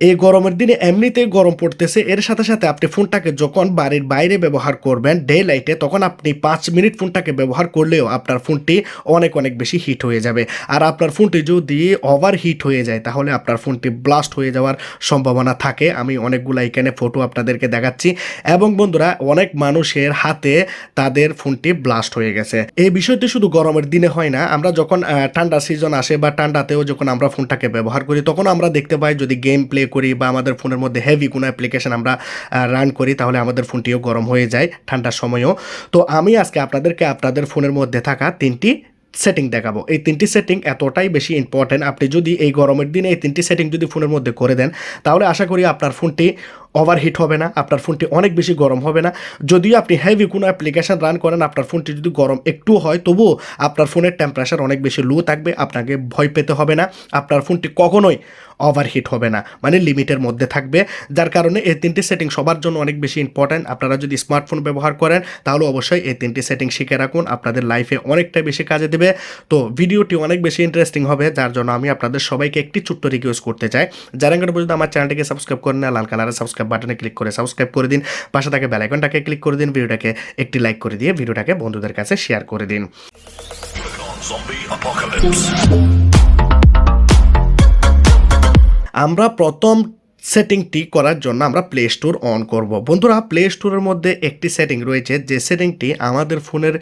এই গরমের দিনে এমনিতেই গরম পড়তেছে। এর সাথে সাথে আপনি ফোনটাকে যখন বাড়ির বাইরে ব্যবহার করবেন, ডে লাইটে, তখন আপনি পাঁচ মিনিট ফোনটাকে ব্যবহার করলেও আপনার ফোনটি অনেক অনেক বেশি হিট হয়ে যাবে। আর আপনার ফোনটি যদি ওভার হিট হয়ে যায়, তাহলে আপনার ফোনটি ব্লাস্ট হয়ে যাওয়ার সম্ভাবনা থাকে। আমি অনেকগুলো এখানে ফটো আপনাদেরকে দেখাচ্ছি। এবং বন্ধুরা, অনেক মানুষের হাতে তাদের ফোনটি ব্লাস্ট হয়ে গেছে। এই বিষয়টি শুধু গরমের দিনে হয় না। আমরা যখন ঠান্ডা সিজন আসে বা ঠান্ডাতেও যখন আমরা ফোনটাকে ব্যবহার করি, তখন আমরা দেখতে পাই যদি গেম প্লে করি বা আমাদের ফোনের মধ্যে হেভি কোনো অ্যাপ্লিকেশান আমরা রান করি, তাহলে আমাদের ফোনটিও গরম হয়ে যায় ঠান্ডার সময়ও। তো আমি আজকে আপনাদেরকে আপনাদের ফোনের মধ্যে থাকা তিনটি সেটিং দেখাবো। এই তিনটি সেটিং এতটাই বেশি ইম্পর্ট্যান্ট আপনি যদি এই গরমের দিনে এই তিনটি সেটিং যদি ফোনের মধ্যে করে দেন, তাহলে আশা করি আপনার ফোনটি ওভারহিট হবে না, আপনার ফোনটি অনেক বেশি গরম হবে না। যদিও আপনি হেভি কোনো অ্যাপ্লিকেশান রান করেন, আপনার ফোনটি যদি গরম একটু হয়, তবুও আপনার ফোনের টেম্পারেচার অনেক বেশি লো থাকবে, আপনাকে ভয় পেতে হবে না। আপনার ফোনটি কখনোই ওভারহিট হবে না মানে লিমিটের মধ্যে থাকবে। যার কারণে এই তিনটি সেটিং সবার জন্য অনেক বেশি ইম্পর্ট্যান্ট আপনারা যদি স্মার্টফোন ব্যবহার করেন, তাহলে অবশ্যই এই তিনটি সেটিং শিখে রাখুন, আপনাদের লাইফে অনেকটা বেশি কাজে দেবে। তো ভিডিওটি অনেক বেশি ইন্টারেস্টিং হবে, যার জন্য আমি আপনাদের সবাইকে একটি ছোট্ট রিকোয়েস্ট করতে চাই। যারা পর্যন্ত আমার চ্যানেলটিকে সাবস্ক্রাইব করেন লাল কালারের সাবস্ক্রাইব বাটনে ক্লিক করে সাবস্ক্রাইব করে দিন পাশে থাকে বেলাইকনটাকে ক্লিক করে দিন, ভিডিওটাকে একটি লাইক করে দিয়ে ভিডিওটাকে বন্ধুদের কাছে শেয়ার করে দিন. আমরা প্রথম সেটিংটি করার জন্য আমরা প্লে স্টোর অন করব। বন্ধুরা প্লে স্টোরের মধ্যে একটি সেটিং রয়েছে, যে সেটিংটি আমাদের ফোনের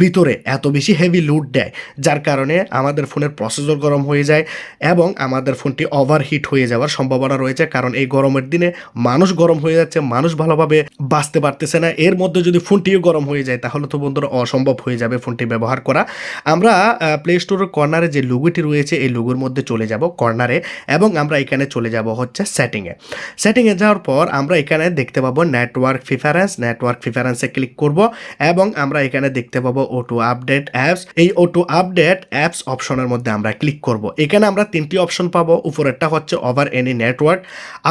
ভিতরে এত বেশি হেভি লুট দেয়, যার কারণে আমাদের ফোনের প্রসেসর গরম হয়ে যায় এবং আমাদের ফোনটি ওভারহিট হয়ে যাওয়ার সম্ভাবনা রয়েছে, কারণ এই গরমের দিনে মানুষ গরম হয়ে যাচ্ছে, মানুষ ভালোভাবে বাঁচতে পারতেছে না, এর মধ্যে যদি ফোনটিও গরম হয়ে যায়, তাহলে তো বন্ধুরা অসম্ভব হয়ে যাবে ফোনটি ব্যবহার করা। আমরা প্লে স্টোরের কর্নারে যে লুগোটি রয়েছে, এই লুগোর মধ্যে চলে যাব কর্নারে এবং আমরা এখানে চলে যাব হচ্ছে সেটিংয়ে সেটিংয়ে যাওয়ার পর আমরা এখানে দেখতে পাবো নেটওয়ার্ক প্রিফারেন্স নেটওয়ার্ক প্রিফারেন্সে ক্লিক করব এবং আমরা এখানে দেখতে পাবো অটো আপডেট অ্যাপস এই অটো আপডেট অ্যাপস অপশনের মধ্যে আমরা ক্লিক করব। এখানে আমরা তিনটি অপশন পাবো। উপরেরটা হচ্ছে ওভার এনি নেটওয়ার্ক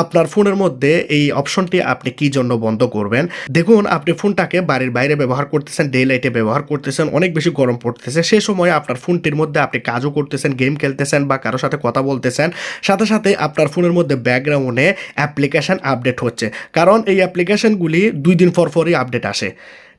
আপনার ফোনের মধ্যে এই অপশনটি আপনি কি জন্য বন্ধ করবেন? দেখুন, আপনি ফোনটাকে বাড়ির বাইরে ব্যবহার করতেছেন ডে লাইটে ব্যবহার করতেছেন, অনেক বেশি গরম পড়তেছে। সে সময় আপনার ফোনটির মধ্যে আপনি কাজও করতেছেন গেম খেলতেছেন বা কারোর সাথে কথা বলতেছেন। সাথে সাথে আপনার ফোনের মধ্যে ব্যাকগ্রাউন্ডে অ্যাপ্লিকেশন আপডেট হচ্ছে। কারণ এই অ্যাপ্লিকেশনগুলি দুই দিন পর পরই আপডেট আসে।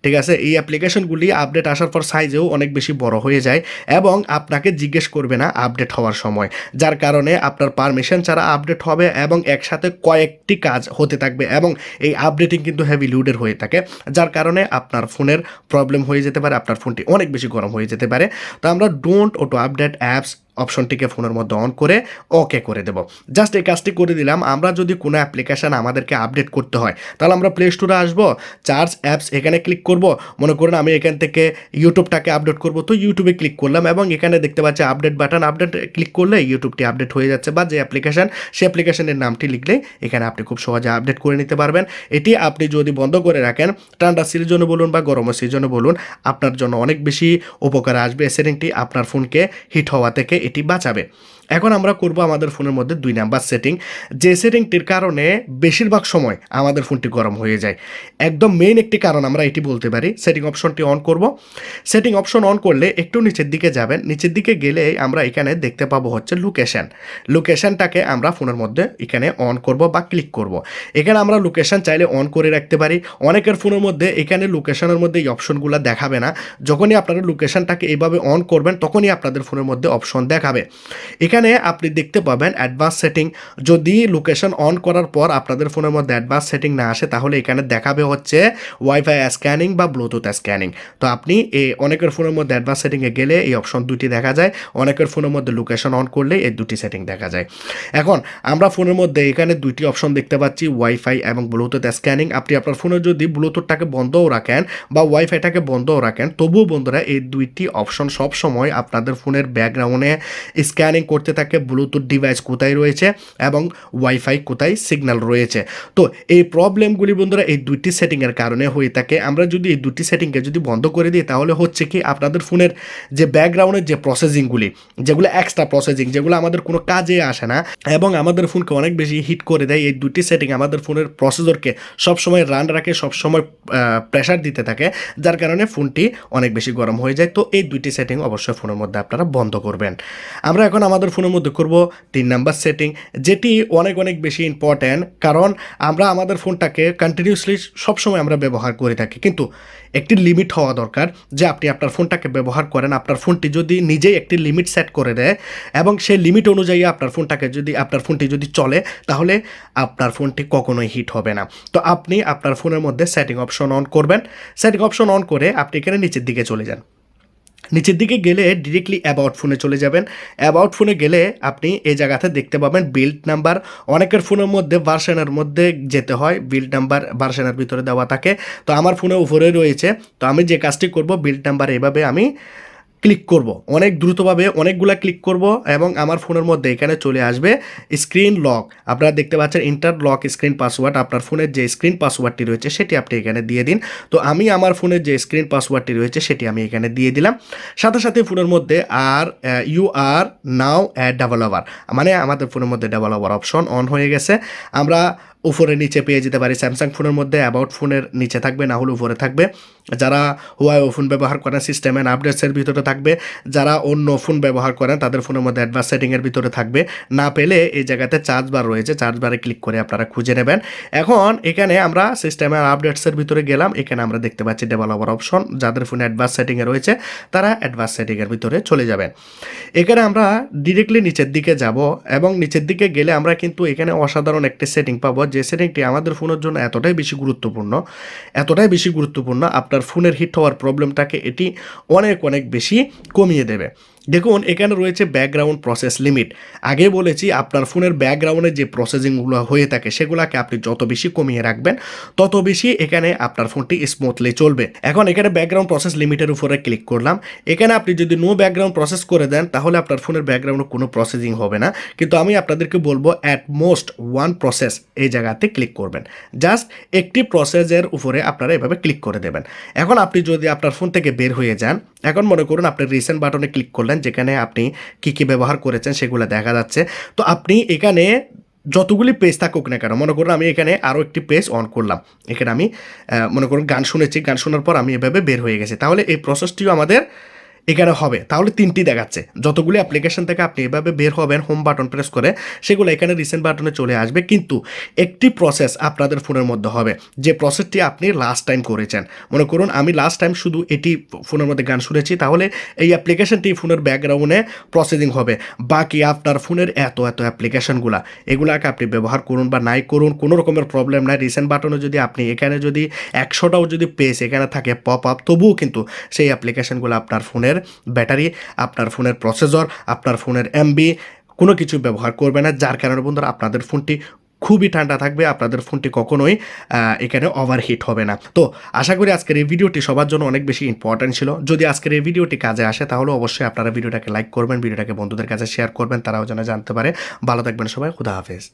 ঠিক আছে? এই অ্যাপ্লিকেশনগুলি আপডেট আসার পর সাইজেও অনেক বেশি বড় হয়ে যায় এবং আপনাকে জিজ্ঞেস করবে না আপডেট হওয়ার সময়। যার কারণে আপনার পারমিশন ছাড়া আপডেট হবে এবং একসাথে কয়েকটি কাজ হতে থাকবে এবং এই আপডেটিং কিন্তু হেভি লুডের হয়ে থাকে। যার কারণে আপনার ফোনের প্রবলেম হয়ে যেতে পারে, আপনার ফোনটি অনেক বেশি গরম হয়ে যেতে পারে। তো আমরা ডোন্ট অটো আপডেট অ্যাপস অপশনটিকে ফোনের মধ্যে অন করে ওকে করে দেব। জাস্ট এই কাজটি করে দিলাম। আমরা যদি কোনো অ্যাপ্লিকেশান আমাদেরকে আপডেট করতে হয়, তাহলে আমরা প্লে স্টোরে আসব, চার্জ অ্যাপস এখানে ক্লিক করব। মনে করুন আমি এখান থেকে ইউটিউবটাকে আপডেট করব, তো ইউটিউবে ক্লিক করলাম এবং এখানে দেখতে পাচ্ছি আপডেট বাটন। আপডেট ক্লিক করলে ইউটিউবটি আপডেট হয়ে যাচ্ছে বা যে অ্যাপ্লিকেশান, সেই অ্যাপ্লিকেশনের নামটি লিখলে এখানে আপনি খুব সহজে আপডেট করে নিতে পারবেন। এটি আপনি যদি বন্ধ করে রাখেন, ঠান্ডা সিজনে বলুন বা গরমের সিজনে বলুন, আপনার জন্য অনেক বেশি উপকার আসবে। সেটিংটি আপনার ফোনকে হিট হওয়া থেকে এটি বাঁচাবে। এখন আমরা করব আমাদের ফোনের মধ্যে দুই নাম্বার সেটিং যে সেটিংটির কারণে বেশিরভাগ সময় আমাদের ফোনটি গরম হয়ে যায়। একদম মেইন একটি কারণ আমরা এটি বলতে পারি সেটিং অপশনটি অন করব। সেটিং অপশন অন করলে একটু নিচের দিকে যাবেন। নিচের দিকে গেলে আমরা এখানে দেখতে পাবো হচ্ছে লোকেশন লোকেশনটাকে আমরা ফোনের মধ্যে এখানে অন করব বা ক্লিক করব। এখানে আমরা লোকেশান চাইলে অন করে রাখতে পারি। অনেকের ফোনের মধ্যে এখানে লোকেশনের মধ্যে এই অপশনগুলো দেখাবে না। যখনই আপনারা লোকেশনটাকে এইভাবে অন করবেন, তখনই আপনাদের ফোনের মধ্যে অপশন দেখাবে। এখানে আপনি দেখতে পাবেন অ্যাডভান্স সেটিং যদি লোকেশন অন করার পর আপনাদের ফোনের মধ্যে অ্যাডভান্স সেটিং না আসে, তাহলে এখানে দেখাবে হচ্ছে ওয়াইফাই স্ক্যানিং বা ব্লুটুথ স্ক্যানিং তো আপনি এই অনেকের ফোনের মধ্যে অ্যাডভান্স সেটিংয়ে গেলে এই অপশন দুটি দেখা যায়। অনেকের ফোনের মধ্যে লোকেশন অন করলে এই দুটি সেটিং দেখা যায়। এখন আমরা ফোনের মধ্যে এখানে দুইটি অপশন দেখতে পাচ্ছি ওয়াইফাই এবং ব্লুটুথ স্ক্যানিং আপনি আপনার ফোনে যদি ব্লুটুথটাকে বন্ধও রাখেন বা ওয়াইফাইটাকে বন্ধও রাখেন, তবুও বন্ধুরা এই দুইটি অপশন সব সময় আপনাদের ফোনের ব্যাকগ্রাউন্ডে স্ক্যানিং করতে থাকে ব্লুটুথ ডিভাইস কোথায় রয়েছে এবং ওয়াইফাই কোথায় সিগন্যাল রয়েছে। তো এই প্রবলেমগুলি বন্ধুরা এই দুইটি সেটিংয়ের কারণে হয়ে থাকে। আমরা যদি এই দুটি সেটিংকে যদি বন্ধ করে দিই, তাহলে হচ্ছে কি আপনাদের ফোনের যে ব্যাকগ্রাউন্ডের যে প্রসেসিংগুলি যেগুলো এক্সট্রা প্রসেসিং যেগুলো আমাদের কোনো কাজে আসে না, এবং আমাদের ফোনকে অনেক বেশি হিট করে দেয়, এই দুটি সেটিং আমাদের ফোনের প্রসেসরকে সবসময় রান রাখে, সবসময় প্রেশার দিতে থাকে, যার কারণে ফোনটি অনেক বেশি গরম হয়ে যায়। তো এই দুইটি সেটিং অবশ্যই ফোনের মধ্যে আপনারা বন্ধ করবেন। আমরা এখন আমাদের ফোনের মধ্যে করব তিন নাম্বার সেটিং যেটি অনেক অনেক বেশি ইম্পর্ট্যান্ট কারণ আমরা আমাদের ফোনটাকে কন্টিনিউসলি সবসময় আমরা ব্যবহার করে থাকি। কিন্তু একটি লিমিট হওয়া দরকার যে আপনি আপনার ফোনটাকে ব্যবহার করেন। আপনার ফোনটি যদি নিজেই একটি লিমিট সেট করে দেয় এবং সেই লিমিট অনুযায়ী আপনার ফোনটাকে যদি, আপনার ফোনটি যদি চলে, তাহলে আপনার ফোনটি কখনোই হিট হবে না। তো আপনি আপনার ফোনের মধ্যে সেটিং অপশন অন করবেন। সেটিং অপশন অন করে আপনি এখানে নিচের দিকে চলে যান। নিচের দিকে গেলে ডিরেক্টলি অ্যাবাউট ফোনে চলে যাবেন। অ্যাবাউট ফোনে গেলে আপনি এই জায়গাতে দেখতে পাবেন বিল্ড নাম্বার অনেকের ফোনের মধ্যে ভার্সনের মধ্যে যেতে হয় বিল্ড নাম্বার ভার্সনের ভিতরে দেওয়া থাকে। তো আমার ফোনে উপরে রয়েছে। তো আমি যে কাজটি করব বিল্ড নাম্বার এভাবে আমি ক্লিক করব। অনেক দ্রুতভাবে অনেকগুলা ক্লিক করব এবং আমার ফোনের মধ্যে এখানে চলে আসবে স্ক্রিন লক আপনারা দেখতে পাচ্ছেন ইন্টার লক স্ক্রিন পাসওয়ার্ড আপনার ফোনের যে স্ক্রিন পাসওয়ার্ডটি রয়েছে সেটি আপনি এখানে দিয়ে দিন। তো আমি আমার ফোনের যে স্ক্রিন পাসওয়ার্ডটি রয়েছে সেটি আমি এখানে দিয়ে দিলাম। সাথে সাথে ফোনের মধ্যে আর you are now a developer মানে আমাদের ফোনের মধ্যে ডেভেলপার অপশন অন হয়ে গেছে। আমরা উপরে নিচে পেয়ে যেতে পারি স্যামসাং ফোনের মধ্যে অ্যাবাউট ফোনের নিচে থাকবে, না হলে উপরে থাকবে। যারা হুয়াই ফোন ব্যবহার করেন সিস্টেম অ্যান্ড আপডেটসের ভিতরে থাকবে। যারা অন্য ফোন ব্যবহার করেন তাদের ফোনের মধ্যে অ্যাডভান্স সেটিংয়ের ভিতরে থাকবে। না পেলে এই জায়গাতে চার্জ বার রয়েছে চার্জ বারে ক্লিক করে আপনারা খুঁজে নেবেন। এখন এখানে আমরা সিস্টেম অ্যান্ড আপডেটসের ভিতরে গেলাম। এখানে আমরা দেখতে পাচ্ছি ডেভেলপার অপশন যাদের ফোনে অ্যাডভান্স সেটিংয়ে রয়েছে, তারা অ্যাডভান্স সেটিংয়ের ভিতরে চলে যাবেন এখানে আমরা ডিরেক্টলি নিচের দিকে যাব এবং নিচের দিকে গেলে আমরা কিন্তু এখানে অসাধারণ একটি সেটিং পাবো যে সেটিংটি আমাদের ফোনের জন্য এতটাই বেশি গুরুত্বপূর্ণ, এতটাই বেশি গুরুত্বপূর্ণ, আপনার ফোনের হিট হওয়ার প্রবলেমটাকে এটি অনেক অনেক বেশি কমিয়ে দেবে। দেখুন, এখানে রয়েছে ব্যাকগ্রাউন্ড প্রসেস লিমিট আগে বলেছি, আপনার ফোনের ব্যাকগ্রাউন্ডে যে প্রসেসিংগুলো হয়ে থাকে, সেগুলোকে আপনি যত বেশি কমিয়ে রাখবেন, তত বেশি এখানে আপনার ফোনটি স্মুথলি চলবে। এখন এখানে ব্যাকগ্রাউন্ড প্রসেস লিমিটের উপরে ক্লিক করলাম। এখানে আপনি যদি নো ব্যাকগ্রাউন্ড প্রসেস করে দেন, তাহলে আপনার ফোনের ব্যাকগ্রাউন্ডে কোনো প্রসেসিং হবে না। কিন্তু আমি আপনাদেরকে বলব অ্যাট মোস্ট ওয়ান প্রসেস এই জায়গাতে ক্লিক করবেন। জাস্ট একটি প্রসেসের উপরে আপনারা এভাবে ক্লিক করে দেবেন। এখন আপনি যদি আপনার ফোন থেকে বের হয়ে যান, এখন মনে করুন, আপনি রিসেন্ট বাটনে ক্লিক করলেন যেখানে আপনি কী কী ব্যবহার করেছেন সেগুলো দেখা যাচ্ছে। তো আপনি এখানে যতগুলি পেজ থাকুক না কেন, মনে করুন আমি এখানে আরও একটি পেজ অন করলাম। এখানে আমি মনে করুন গান শুনেছি, গান শোনার পর আমি এভাবে বের হয়ে গেছি। তাহলে এই প্রসেসটিও আমাদের এখানে হবে। তাহলে তিনটি দেখাচ্ছে। যতগুলি অ্যাপ্লিকেশন থেকে আপনি এভাবে বের হবেন হোম বাটন প্রেস করে, সেগুলো এখানে রিসেন্ট বাটনে চলে আসবে। কিন্তু একটি প্রসেস আপনাদের ফোনের মধ্যে হবে। যে প্রসেসটি আপনি লাস্ট টাইম করেছেন। মনে করুন, আমি লাস্ট টাইম শুধু এটি ফোনের মধ্যে গান শুনেছি, তাহলে এই অ্যাপ্লিকেশনটি ফোনের ব্যাকগ্রাউন্ডে প্রসেসিং হবে। বাকি আপনার ফোনের এত এত অ্যাপ্লিকেশনগুলা এগুলাকে আপনি ব্যবহার করুন বা নাই করুন, কোনো রকমের প্রবলেম নাই। রিসেন্ট বাটনে যদি আপনি, এখানে যদি একশোটাও যদি পেজ এখানে থাকে পপ আপ তবুও কিন্তু সেই অ্যাপ্লিকেশনগুলো আপনার ফোনের ব্যাটারি, আপনার ফোনের প্রসেসর, আপনার ফোনের এমবি, কোনো কিছু ব্যবহার করবে না। যার কারণে বন্ধুরা, আপনাদের ফোনটি খুবই ঠান্ডা থাকবে, আপনাদের ফোনটি কখনোই এখানে ওভারহিট হবে না। তো আশা করি আজকের এই ভিডিওটি সবার জন্য অনেক বেশি ইম্পর্ট্যান্ট ছিল। যদি আজকের এই ভিডিওটি কাজে আসে, তাহলে অবশ্যই আপনারা ভিডিওটাকে লাইক করবেন ভিডিওটাকে বন্ধুদের কাছে শেয়ার করবেন, তারাও যেন জানতে পারে। ভালো থাকবেন সবাই, খুদা হাফেজ।